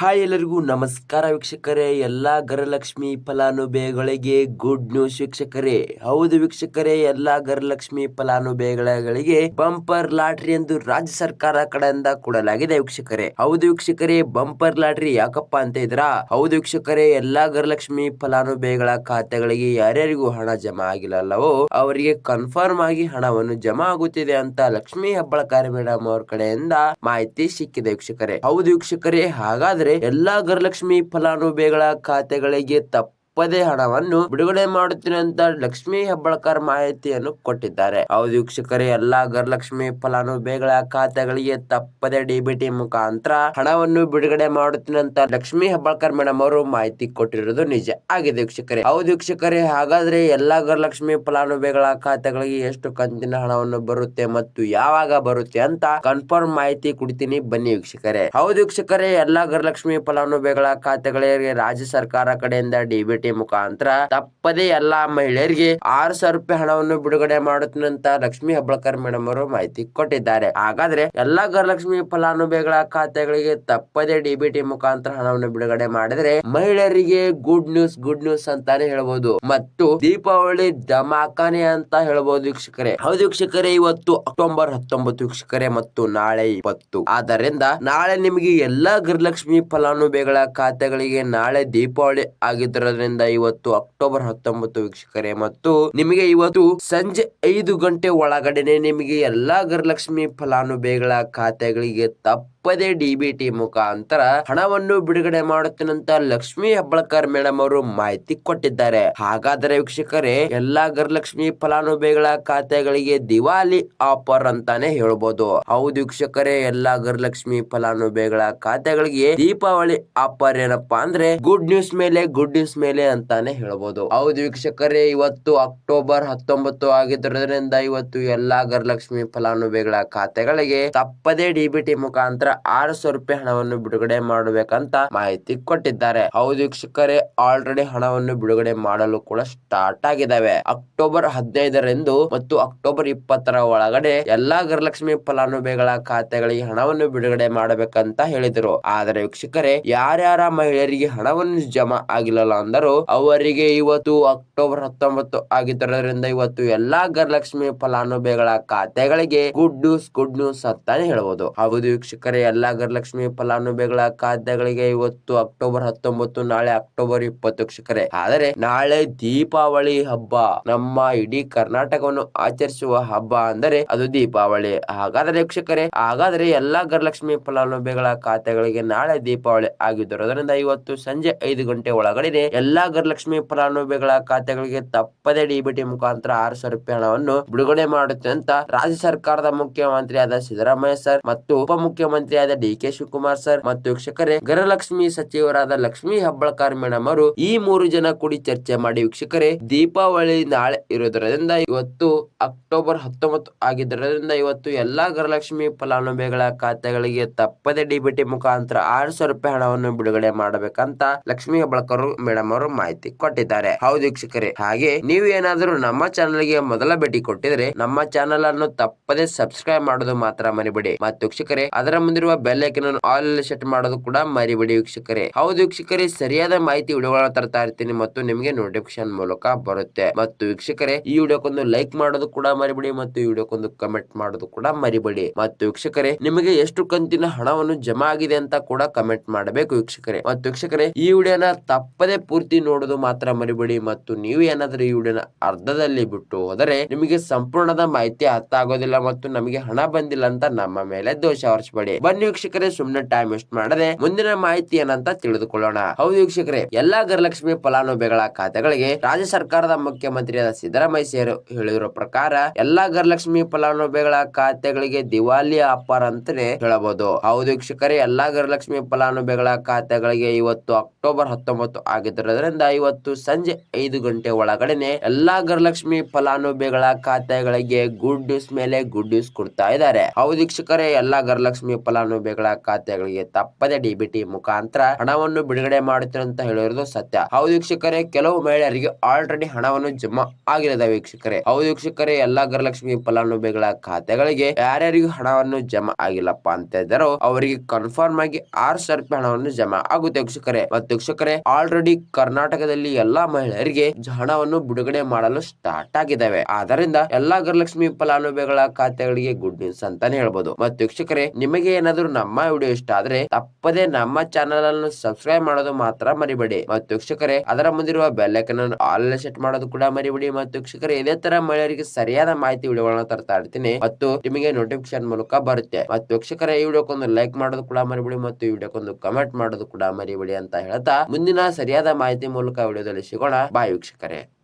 Hi ಎಲ್ಲರಿಗೂ ನಮಸ್ಕಾರ ವೀಕ್ಷಕರೇ, ಎಲ್ಲ ಗರಲಕ್ಷ್ಮಿ ಫಲಾನುಭವಿಗಳಿಗೆ ಗುಡ್ ನ್ಯೂಸ್ ವೀಕ್ಷಕರೇ. ಹೌದು ವೀಕ್ಷಕರೇ, ಎಲ್ಲ ಗರಲಕ್ಷ್ಮಿ ಫಲಾನುಭವಿಗಳಿಗೆ ಬಂಪರ್ ಲಾಟ್ರಿ ಎಂದು ರಾಜ್ಯ ಸರ್ಕಾರ ಕಡೆಯಿಂದ ಕೊಡಲಾಗಿದೆ ವೀಕ್ಷಕರೇ. ಹೌದು ವೀಕ್ಷಕರೇ ಬಂಪರ್ ಲಾಟ್ರಿ ಯಾಕಪ್ಪ ಅಂತ ಇದ್ರ ಹೌದು ವೀಕ್ಷಕರೇ, ಎಲ್ಲಾ ಗರಲಕ್ಷ್ಮಿ ಫಲಾನುಭವಿಗಳ ಖಾತೆಗಳಿಗೆ ಯಾರ್ಯಾರಿಗೂ ಹಣ ಜಮಾ ಆಗಿಲ್ಲವೋ ಅವರಿಗೆ ಕನ್ಫರ್ಮ್ ಆಗಿ ಹಣವನ್ನು ಜಮಾ ಆಗುತ್ತಿದೆ ಅಂತ ಲಕ್ಷ್ಮಿ ಹೆಬ್ಬಳಕಾರಿ ಮೇಡಮ್ ಅವರ ಕಡೆಯಿಂದ ಮಾಹಿತಿ ಸಿಕ್ಕಿದೆ ವೀಕ್ಷಕರೇ. ಹೌದು ವೀಕ್ಷಕರೇ, ಹಾಗಾದ್ರೆ ಎಲ್ಲಾ ಗೃಹಲಕ್ಷ್ಮಿ ಫಲಾನುಭವಿಗಳ ಖಾತೆಗಳಿಗೆ ತಪ್ಪದೇ ಹಣವನ್ನು ಬಿಡುಗಡೆ ಮಾಡುತ್ತೇನೆ ಅಂತ ಲಕ್ಷ್ಮೀ ಹೆಬ್ಬಾಳ್ಕರ್ ಮಾಹಿತಿಯನ್ನು ಕೊಟ್ಟಿದ್ದಾರೆ. ಹೌದು ವೀಕ್ಷಕರೇ, ಎಲ್ಲಾ ಗರಲಕ್ಷ್ಮಿ ಫಲಾನುಭವಿಗಳ ಖಾತೆಗಳಿಗೆ ತಪ್ಪದೆ ಡಿಬಿಟಿ ಮುಖಾಂತರ ಹಣವನ್ನು ಬಿಡುಗಡೆ ಮಾಡುತ್ತೇನೆ ಅಂತ ಲಕ್ಷ್ಮೀ ಹೆಬ್ಬಾಳ್ಕರ್ ಮೇಡಮ್ ಅವರು ಮಾಹಿತಿ ಕೊಟ್ಟಿರೋದು ನಿಜ ಆಗಿದೆ ವೀಕ್ಷಕರೇ. ಹೌದು ವೀಕ್ಷಕರೇ, ಹಾಗಾದ್ರೆ ಎಲ್ಲಾ ಗರಲಕ್ಷ್ಮಿ ಫಲಾನುಭವಿಗಳ ಖಾತೆಗಳಿಗೆ ಎಷ್ಟು ಕಂತಿನ ಹಣವನ್ನು ಬರುತ್ತೆ ಮತ್ತು ಯಾವಾಗ ಬರುತ್ತೆ ಅಂತ ಕನ್ಫರ್ಮ್ ಮಾಹಿತಿ ಕೊಡ್ತೀನಿ ಬನ್ನಿ ವೀಕ್ಷಕರೇ. ಹೌದು ವೀಕ್ಷಕರೇ, ಎಲ್ಲಾ ಗರಲಕ್ಷ್ಮಿ ಫಲಾನುಭವಿಗಳ ಖಾತೆಗಳಿಗೆ ರಾಜ್ಯ ಸರ್ಕಾರ ಕಡೆಯಿಂದ ಡಿಬಿಟಿ ಮುಖಾಂತರ ತಪ್ಪದೇ ಎಲ್ಲಾ ಮಹಿಳೆಯರಿಗೆ ಆರು ಸಾವಿರ ರೂಪಾಯಿ ಹಣವನ್ನು ಬಿಡುಗಡೆ ಮಾಡುತ್ತಂತ ಲಕ್ಷ್ಮಿ ಹೆಬ್ಬಳಕರ್ ಮೇಡಮ್ ಅವರು ಮಾಹಿತಿ ಕೊಟ್ಟಿದ್ದಾರೆ. ಹಾಗಾದ್ರೆ ಎಲ್ಲಾ ಗೃಹಲಕ್ಷ್ಮಿ ಫಲಾನುಭವಿಗಳ ಖಾತೆಗಳಿಗೆ ತಪ್ಪದೇ ಡಿಬಿಟಿ ಮುಖಾಂತರ ಹಣವನ್ನು ಬಿಡುಗಡೆ ಮಾಡಿದ್ರೆ ಮಹಿಳೆಯರಿಗೆ ಗುಡ್ ನ್ಯೂಸ್ ಗುಡ್ ನ್ಯೂಸ್ ಅಂತಾನೆ ಹೇಳಬಹುದು ಮತ್ತು ದೀಪಾವಳಿ ಧಮಾಕಾನೆ ಅಂತ ಹೇಳಬಹುದು ವೀಕ್ಷಕರೇ. ಹೌದು ವೀಕ್ಷಕರೇ, ಇವತ್ತು ಅಕ್ಟೋಬರ್ ಹತ್ತೊಂಬತ್ತು ವೀಕ್ಷಕರೇ ಮತ್ತು ನಾಳೆ ಇಪ್ಪತ್ತು. ಆದ್ದರಿಂದ ನಾಳೆ ನಿಮಗೆ ಎಲ್ಲಾ ಗೃಹಲಕ್ಷ್ಮಿ ಫಲಾನುಭವಿಗಳ ಖಾತೆಗಳಿಗೆ ನಾಳೆ ದೀಪಾವಳಿ ಆಗಿದ್ದರಿಂದ ಇವತ್ತು ಅಕ್ಟೋಬರ್ ಹತ್ತೊಂಬತ್ತು ವೀಕ್ಷಕರೇ. ಮತ್ತು ನಿಮಗೆ ಇವತ್ತು ಸಂಜೆ ಐದು ಗಂಟೆ ಒಳಗಡೆನೆ ನಿಮಗೆ ಎಲ್ಲಾ ಗೃಹಲಕ್ಷ್ಮಿ ಫಲಾನುಭವಿಗಳ ಖಾತೆಗಳಿಗೆ ತಪ್ಪದೇ ಡಿಬಿಟಿ ಮುಖಾಂತರ ಹಣವನ್ನು ಬಿಡುಗಡೆ ಮಾಡುತ್ತೇನಂತ ಲಕ್ಷ್ಮಿ ಹೆಬ್ಬಳಕರ್ ಮೇಡಮ್ ಅವರು ಮಾಹಿತಿ ಕೊಟ್ಟಿದ್ದಾರೆ. ಹಾಗಾದರೆ ವೀಕ್ಷಕರೇ, ಎಲ್ಲಾ ಗೃಹಲಕ್ಷ್ಮಿ ಫಲಾನುಭವಿಗಳ ಖಾತೆಗಳಿಗೆ ದಿವಾಲಿ ಆಫರ್ ಅಂತಾನೆ ಹೇಳ್ಬೋದು. ಹೌದು ವೀಕ್ಷಕರೇ, ಎಲ್ಲಾ ಗೃಹಲಕ್ಷ್ಮಿ ಫಲಾನುಭವಿಗಳ ಖಾತೆಗಳಿಗೆ ದೀಪಾವಳಿ ಆಫರ್ ಏನಪ್ಪಾ ಅಂದ್ರೆ, ಗುಡ್ ನ್ಯೂಸ್ ಮೇಲೆ ಗುಡ್ ನ್ಯೂಸ್ ಮೇಲೆ ಅಂತಾನೆ ಹೇಳ್ಬೋದು. ಹೌದು ವೀಕ್ಷಕರೇ, ಇವತ್ತು ಅಕ್ಟೋಬರ್ ಹತ್ತೊಂಬತ್ತು ಆಗಿದ್ದರಿಂದ ಇವತ್ತು ಎಲ್ಲಾ ಗರಲಕ್ಷ್ಮಿ ಫಲಾನುಭವಿಗಳ ಖಾತೆಗಳಿಗೆ ತಪ್ಪದೇ ಡಿಬಿಟಿ ಮುಖಾಂತರ ಆರು ರೂಪಾಯಿ ಹಣವನ್ನು ಬಿಡುಗಡೆ ಮಾಡಬೇಕಂತ ಮಾಹಿತಿ ಕೊಟ್ಟಿದ್ದಾರೆ. ಹೌದು ವೀಕ್ಷಕರೇ, ಆಲ್ರೆಡಿ ಹಣವನ್ನು ಬಿಡುಗಡೆ ಮಾಡಲು ಕೂಡ ಸ್ಟಾರ್ಟ್ ಆಗಿದ್ದಾವೆ. ಅಕ್ಟೋಬರ್ ಹದಿನೈದರಂದು ಮತ್ತು ಅಕ್ಟೋಬರ್ ಇಪ್ಪತ್ತರ ಒಳಗಡೆ ಎಲ್ಲಾ ಗರಲಕ್ಷ್ಮಿ ಫಲಾನುಭವಿಗಳ ಖಾತೆಗಳಿಗೆ ಹಣವನ್ನು ಬಿಡುಗಡೆ ಮಾಡಬೇಕಂತ ಹೇಳಿದರು. ಆದರೆ ವೀಕ್ಷಕರೇ, ಯಾರ್ಯಾರ ಮಹಿಳೆಯರಿಗೆ ಹಣವನ್ನು ಜಮಾ ಆಗಿಲ್ಲಲ್ಲ ಅಂದರು ಅವರಿಗೆ ಇವತ್ತು ಅಕ್ಟೋಬರ್ ಹತ್ತೊಂಬತ್ತು ಆಗಿದ್ದರಿಂದ ಇವತ್ತು ಎಲ್ಲಾ ಗರಲಕ್ಷ್ಮಿ ಫಲಾನುಭವಿಗಳ ಖಾತೆಗಳಿಗೆ ಗುಡ್ ನ್ಯೂಸ್ ಗುಡ್ ನ್ಯೂಸ್ ಅಂತಾನೆ ಹೇಳಬಹುದು ಹೌದು ವೀಕ್ಷಕರೇ, ಎಲ್ಲಾ ಗರಲಕ್ಷ್ಮಿ ಫಲಾನುಭವಿಗಳ ಖಾತೆಗಳಿಗೆ ಇವತ್ತು ಅಕ್ಟೋಬರ್ ಹತ್ತೊಂಬತ್ತು, ನಾಳೆ ಅಕ್ಟೋಬರ್ ಇಪ್ಪತ್ತು ವೀಕ್ಷಕರೇ. ಆದರೆ ನಾಳೆ ದೀಪಾವಳಿ ಹಬ್ಬ, ನಮ್ಮ ಇಡೀ ಕರ್ನಾಟಕವನ್ನು ಆಚರಿಸುವ ಹಬ್ಬ ಅಂದರೆ ಅದು ದೀಪಾವಳಿ. ಹಾಗಾದ್ರೆ ವೀಕ್ಷಕರೇ, ಹಾಗಾದರೆ ಎಲ್ಲಾ ಗರಲಕ್ಷ್ಮಿ ಫಲಾನುಭವಿಗಳ ಖಾತೆಗಳಿಗೆ ನಾಳೆ ದೀಪಾವಳಿ ಆಗಿದ್ದರಿಂದ ಇವತ್ತು ಸಂಜೆ ಐದು ಗಂಟೆ ಒಳಗಡೆ ಎಲ್ಲಾ ಗೃಹಲಕ್ಷ್ಮಿ ಫಲಾನುಭವಿಗಳ ಖಾತೆಗಳಿಗೆ ತಪ್ಪದೇ ಡಿಬಿಟಿ ಮುಖಾಂತರ ಆರು ಸಾವಿರ ರೂಪಾಯಿ ಹಣವನ್ನು ಬಿಡುಗಡೆ ಮಾಡುತ್ತೆ ಅಂತ ರಾಜ್ಯ ಸರ್ಕಾರದ ಮುಖ್ಯಮಂತ್ರಿಯಾದ ಸಿದ್ದರಾಮಯ್ಯ ಸರ್ ಮತ್ತು ಉಪಮುಖ್ಯಮಂತ್ರಿಯಾದ ಡಿ ಕೆ ಶಿವಕುಮಾರ್ ಸರ್ ಮತ್ತು ವೀಕ್ಷಕರೇ, ಗೃಹಲಕ್ಷ್ಮಿ ಸಚಿವರಾದ ಲಕ್ಷ್ಮಿ ಹಬ್ಬಳ್ಕರ್ ಮೇಡಮ್ ಅವರು ಈ ಮೂರು ಜನ ಕೂಡಿ ಚರ್ಚೆ ಮಾಡಿ ವೀಕ್ಷಕರೇ, ದೀಪಾವಳಿ ನಾಳೆ ಇರೋದ್ರಿಂದ ಇವತ್ತು ಅಕ್ಟೋಬರ್ ಹತ್ತೊಂಬತ್ತು ಆಗಿದ್ದರಿಂದ ಇವತ್ತು ಎಲ್ಲಾ ಗೃಹಲಕ್ಷ್ಮಿ ಫಲಾನುಭವಿಗಳ ಖಾತೆಗಳಿಗೆ ತಪ್ಪದೆ ಡಿಬಿಟಿ ಮುಖಾಂತರ ಆರು ಸಾವಿರ ರೂಪಾಯಿ ಹಣವನ್ನು ಬಿಡುಗಡೆ ಮಾಡಬೇಕಂತ ಲಕ್ಷ್ಮಿ ಹಬ್ಬಳ್ಕರ್ ಮೇಡಮ್ ಅವರು ಮಾಹಿತಿ ಕೊಟ್ಟಿದ್ದಾರೆ. ಹೌದು ವೀಕ್ಷಕರೇ, ಹಾಗೆ ನೀವು ಏನಾದರೂ ನಮ್ಮ ಚಾನೆಲ್ಗೆ ಮೊದಲ ಭೇಟಿ ಕೊಟ್ಟಿದ್ರೆ ನಮ್ಮ ಚಾನೆಲ್ ಅನ್ನು ತಪ್ಪದೆ ಸಬ್ಸ್ಕ್ರೈಬ್ ಮಾಡೋದು ಮಾತ್ರ ಮರಿಬೇಡಿ. ಮತ್ತು ವೀಕ್ಷಕರೇ, ಅದರ ಮುಂದಿರುವ ಬೆಲ್ ಐಕನ್ ಆಲ್ ಸೆಟ್ ಮಾಡೋದು ಕೂಡ ಮರಿಬೇಡಿ ವೀಕ್ಷಕರೇ. ಹೌದು ವೀಕ್ಷಕರೇ, ಸರಿಯಾದ ಮಾಹಿತಿ ವಿಡಿಯೋಗಳನ್ನು ತರ್ತಾ ಇರ್ತೀನಿ ಮತ್ತು ನಿಮಗೆ ನೋಟಿಫಿಕೇಶನ್ ಮೂಲಕ ಬರುತ್ತೆ. ಮತ್ತು ವೀಕ್ಷಕರೇ, ಈ ವಿಡಿಯೋಕ್ಕೊಂದು ಲೈಕ್ ಮಾಡೋದು ಕೂಡ ಮರಿಬೇಡಿ ಮತ್ತು ಈ ವಿಡಿಯೋಕ್ಕೊಂದು ಕಮೆಂಟ್ ಮಾಡೋದು ಕೂಡ ಮರಿಬೇಡಿ. ಮತ್ತು ವೀಕ್ಷಕರೇ, ನಿಮಗೆ ಎಷ್ಟು ಕಂತಿನ ಹಣವನ್ನು ಜಮಾ ಆಗಿದೆ ಅಂತ ಕೂಡ ಕಮೆಂಟ್ ಮಾಡಬೇಕು ವೀಕ್ಷಕರೇ. ಮತ್ತು ವೀಕ್ಷಕರೇ, ಈ ವಿಡಿಯೋನ ತಪ್ಪದೆ ಪೂರ್ತಿ ನೋಡೋದು ಮಾತ್ರ ಮರಿಬೇಡಿ ಮತ್ತು ನೀವು ಏನಾದರೂ ಈ ವಿಡಿಯೋನ ಅರ್ಧದಲ್ಲಿ ಬಿಟ್ಟು ಹೋದರೆ ನಿಮಗೆ ಸಂಪೂರ್ಣದ ಮಾಹಿತಿ ಅರ್ಥ ಆಗೋದಿಲ್ಲ ಮತ್ತು ನಮಗೆ ಹಣ ಬಂದಿಲ್ಲ ಅಂತ ನಮ್ಮ ಮೇಲೆ ದೋಷ ಹೊರಿಸಬೇಡಿ ಬನ್ನಿ ವೀಕ್ಷಕರೇ ಸುಮ್ಮನೆ ಟೈಮ್ ವೇಸ್ಟ್ ಮಾಡದೆ ಮುಂದಿನ ಮಾಹಿತಿ ಏನಂತ ತಿಳಿದುಕೊಳ್ಳೋಣ. ಹೌದು ವೀಕ್ಷಕರೇ, ಎಲ್ಲಾ ಗೃಹಲಕ್ಷ್ಮಿ ಫಲಾನುಭವಿಗಳ ಖಾತೆಗಳಿಗೆ ರಾಜ್ಯ ಸರ್ಕಾರದ ಮುಖ್ಯಮಂತ್ರಿಯಾದ ಸಿದ್ದರಾಮಯ್ಯ ಹೇಳಿರುವ ಹೇಳಿರೋ ಪ್ರಕಾರ ಎಲ್ಲಾ ಗೃಹಲಕ್ಷ್ಮಿ ಫಲಾನುಭವಿಗಳ ಖಾತೆಗಳಿಗೆ ದಿವಾಲಿ ಆಫರ್ ಅಂತಾನೆ ಹೇಳಬಹುದು. ಹೌದು ವೀಕ್ಷಕರೇ, ಎಲ್ಲಾ ಗೃಹಲಕ್ಷ್ಮಿ ಫಲಾನುಭವಿಗಳ ಖಾತೆಗಳಿಗೆ ಇವತ್ತು ಅಕ್ಟೋಬರ್ ಹತ್ತೊಂಬತ್ತು ಆಗಿದ್ದರಿಂದ ಇವತ್ತು ಸಂಜೆ ಐದು ಗಂಟೆ ಒಳಗಡೆನೆ ಎಲ್ಲಾ ಗೃಹಲಕ್ಷ್ಮಿ ಫಲಾನುಭವಿಗಳ ಖಾತೆಗಳಿಗೆ ಗುಡ್ ನ್ಯೂಸ್ ಮೇಲೆ ಗುಡ್ ನ್ಯೂಸ್ ಕೊಡ್ತಾ ಇದ್ದಾರೆ. ಹೌದು ವೀಕ್ಷಕರೇ, ಎಲ್ಲಾ ಗೃಹಲಕ್ಷ್ಮಿ ಫಲಾನುಭವಿ ಫಲಾನುಭವಿಗಳ ಖಾತೆಗಳಿಗೆ ತಪ್ಪದೆ ಡಿಬಿಟಿ ಮುಖಾಂತರ ಹಣವನ್ನು ಬಿಡುಗಡೆ ಮಾಡುತ್ತಿರುವ ಅಂತ ಹೇಳಿರೋದು ಸತ್ಯ. ಹೌದು ವೀಕ್ಷಕರೇ, ಕೆಲವು ಮಹಿಳೆಯರಿಗೆ ಆಲ್ರೆಡಿ ಹಣವನ್ನು ಜಮಾ ಆಗಿರದ ವೀಕ್ಷಕರೇ. ಹೌದು ಎಲ್ಲಾ ಗೃಹಲಕ್ಷ್ಮಿ ಫಲಾನುಭವಿಗಳ ಖಾತೆಗಳಿಗೆ ಯಾರ್ಯಾರಿಗೂ ಹಣವನ್ನು ಜಮಾ ಆಗಿಲ್ಲಪ್ಪ ಅಂತ ಇದ್ದಾರೋ ಅವರಿಗೆ ಕನ್ಫರ್ಮ್ ಆಗಿ ಆರು ಸಾವಿರ ರೂಪಾಯಿ ಹಣವನ್ನು ಜಮಾ ಆಗುತ್ತೆ ವೀಕ್ಷಕರೇ. ಮತ್ತು ವೀಕ್ಷಕರೇ, ಆಲ್ರೆಡಿ ಕರ್ನಾಟಕದಲ್ಲಿ ಎಲ್ಲಾ ಮಹಿಳೆಯರಿಗೆ ಹಣವನ್ನು ಬಿಡುಗಡೆ ಮಾಡಲು ಸ್ಟಾರ್ಟ್ ಆಗಿದ್ದಾವೆ. ಆದ್ದರಿಂದ ಎಲ್ಲಾ ಗೃಹಲಕ್ಷ್ಮಿ ಫಲಾನುಭವಿಗಳ ಖಾತೆಗಳಿಗೆ ಗುಡ್ ನ್ಯೂಸ್ ಅಂತಾನೆ ಹೇಳ್ಬೋದು. ಮತ್ತು ವೀಕ್ಷಕರೇ, ನಿಮಗೆ ಏನಾದರೂ ನಮ್ಮ ವಿಡಿಯೋ ಇಷ್ಟ ಆದ್ರೆ ತಪ್ಪದೆ ನಮ್ಮ ಚಾನೆಲ್ ಅನ್ನು ಸಬ್ಸ್ಕ್ರೈಬ್ ಮಾಡೋದು ಮಾತ್ರ ಮರಿಬೇಡಿ. ಮತ್ತು ವೀಕ್ಷಕರೇ, ಅದರ ಮುಂದಿರುವ ಬೆಲ್ ಐಕನ್ ಅನ್ನು ಆಲ್ ಸೆಟ್ ಮಾಡೋದು ಕೂಡ ಮರಿಬೇಡಿ. ಮತ್ತು ವೀಕ್ಷಕರೇ, ಇದೇ ತರ ಮಹಿಳೆಯರಿಗೆ ಸರಿಯಾದ ಮಾಹಿತಿ ವಿಡಿಯೋಗಳನ್ನು ತರ್ತಾ ಇರ್ತೀನಿ. ಮತ್ತು ನಿಮಗೆ ನೋಟಿಫಿಕೇಶನ್ ಮೂಲಕ ಬರುತ್ತೆ. ಮತ್ತು ವೀಕ್ಷಕರೇ, ಈ ವಿಡಿಯೋಕ್ಕೊಂದು ಲೈಕ್ ಮಾಡೋದು ಕೂಡ ಮರಿಬೇಡಿ. ಮತ್ತು ಈ ವಿಡಿಯೋಕ್ಕೊಂದು ಕಮೆಂಟ್ ಮಾಡೋದು ಕೂಡ ಮರಿಬೇಡಿ ಅಂತ ಹೇಳ್ತಾ ಮುಂದಿನ ಸರಿಯಾದ ಮಾಹಿತಿ ಮೂಲಕ ವಿಡಿಯೋದಲ್ಲಿ ಸಿಗೋಣ. ಬಾಯ್ ವೀಕ್ಷಕರೇ.